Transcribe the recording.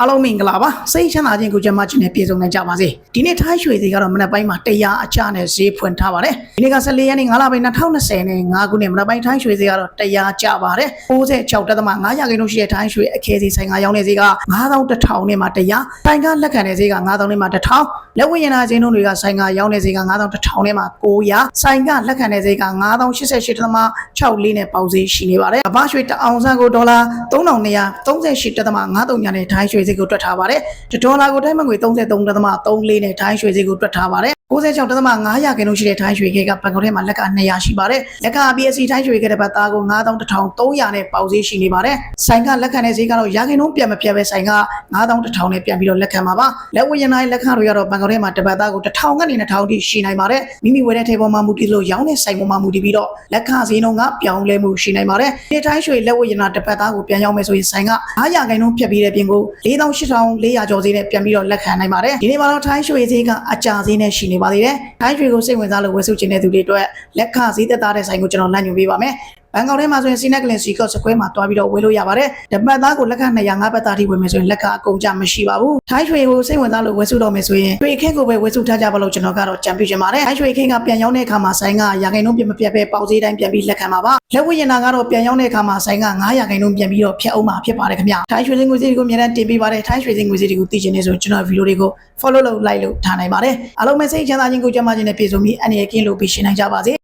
အားလုံးမင်္ဂလာပါစိတ်ချမ်းသာခြင်းကိုကြမ်းမခြင်းနဲ့ပြည့်စုံနိုင်ကြပါစေဒီနေ့ထိုင်းရွှေစီကတော့မနက်ပိုင်းမှာတရားအချနဲ့ဈေးဖွင့်ထားပါတယ်ဒီနေ့က14ရက်နေ့9လပိုင်း2020နဲ့9ခုနှစ်မနက်ပိုင်းထိုင်းရွှေစီကတော့တရားကျပါတယ်96တက်သမ900ခင်းလို့ရှိတဲ့ထိုင်းရွှေအခဲစီဆိုင်ကရောင်းတဲ့ဈေးက9000နဲ့မှာတရားဆိုင်ကလက်ခံတဲ့ဈေးက9000နဲ့မှာ1000လက်ဝဲရင်နာခြင်းတို့တွေကဆိုင်ကရောင်းတဲ့ဈေးက9000နဲ့မှာ900ဆိုင်ကလက်ခံတဲ့ဈေးက9088တက်သမ6လေးနဲ့ပေါက်ဈေးရှိနေပါတယ်အဘရွှေတအောင်ဆန်းကိုဒေါ်လာ3238တက်သမ93ညာနဲ့ထိုင်းရွှေဈေးကိုတွက်ထားပါတယ်တဒေါ်လာကိုတိုင်းမငွေ33တက်သမ34နဲ့ထိုင်းရွှေဈေးကိုတွက်ထားပါတယ်96တက်သမ900ခင်းလို့ရှိတဲ့ထိုင်းရွှေခဲကဘန်ကောက်ထဲမှာလက်က200ရှိပါတယ်လက်က BSC ထိုင်းရွှေခဲတဲ့ဘတ်သားကို9300နဲ့ပေါက်ဈေးရှိနေပါတယ်ဆိုင်ကလက်ခံတဲ့ဈေးကတော့ရာခိုင်နှုန်းပြန်မပြတ်ပဲဆိုင်က9100နဲ့ပြန်ပြီးတော့လက်ခံပါပါလက်ဝယ်ရင်တိုင်းလက်ခံတွေကတော့ဘန်ကောက်ထဲမှာတပတ်သားကို1000ကနေ2000ထိရှိနိုင်ပါတယ်မိမိဝယ်တဲ့ထေပေါ်မှာမူတည်လို့ရောင်းတဲ့ဆိုင်ပေါ်မှာမူတည်ပြီးတော့လက်ခဈေးနှုန်းကပြောင်းလဲမှုရှိနိုင်ပါတယ်ဒီတိုင်းရွှေလက်ဝယ်ရင်တာတပတ်သားကိုပြန်ရောင်းမယ်ဆိုရင်ဆိုင်က900ခိုင်နှုန်းဖြတ်ပြီးတဲ့ပြင်ကို4800ကျော်ဈေးနဲ့ပြန်ပြီးတော့လက်ခံနိုင်ပါတယ်ဒီနေ့မှာတော့ထိုင်းရွှေဈေးကအကြာဈေးနဲ့ရှိနေပါသေးတယ်ထိုင်းရွှေကိုစိတ်ဝင်စားလို့ဝယ်စုချင်တဲ့သူတွေအတွက်လက်ခဈေးသက်သာတဲ့ဆိုင်ကိုကျွန်တော်လမ်းညွှန်ပေးပါမယ်ဘန်ကောက်ထဲမှာဆိုရင်စီနက်ကလင်စီကော့စကွဲမှာတွားပြီးတော့ဝယ်လို့ရပါတယ်။ဓပတ်သားကိုလက်ခ200 5ပတ်သားထိဝယ်မယ်ဆိုရင်လက်ခအကုန်ကြမရှိပါဘူး။ထိုင်းရွှေကိုစိတ်ဝင်စားလို့ဝယ်စုတော့မယ်ဆိုရင်ရွှေခက်ကိုပဲဝယ်စုထားကြပါလို့ကျွန်တော်ကတော့ကြံပြချင်ပါတယ်။ထိုင်းရွှေခက်ကပြန်ရောက်တဲ့အခါမှာဆိုင်ကရာခိုင်နှုန်းပြမပြတ်ပဲပေါက်ဈေးတိုင်းပြန်ပြီးလက်ခံပါပါ။လက်ဝယ်ရင်တာကတော့ပြန်ရောက်တဲ့အခါမှာဆိုင်က900ရာခိုင်နှုန်းပြန်ပြီးတော့ဖြတ်အောင်မှာဖြစ်ပါတယ်ခင်ဗျာ။ထိုင်းရွှေစင်ငွေစည်းတွေကိုအများနဲ့တင်ပေးပါတယ်။ထိုင်းရွှေစင်ငွေစည်းတွေကိုသိချင်နေဆိုကျွန်တော်ဗီဒီယိုတွေကို follow လုပ် like လုပ်ထားနိုင်ပါတယ်။အားလုံးပဲစိတ်ချမ်းသာခြင်းကိုကြမ်းမာခြင်းနဲ့ပြည့်စုံပြီးအနေရကင်းလို့ပြီးရှင်းနိုင်ကြပါစေ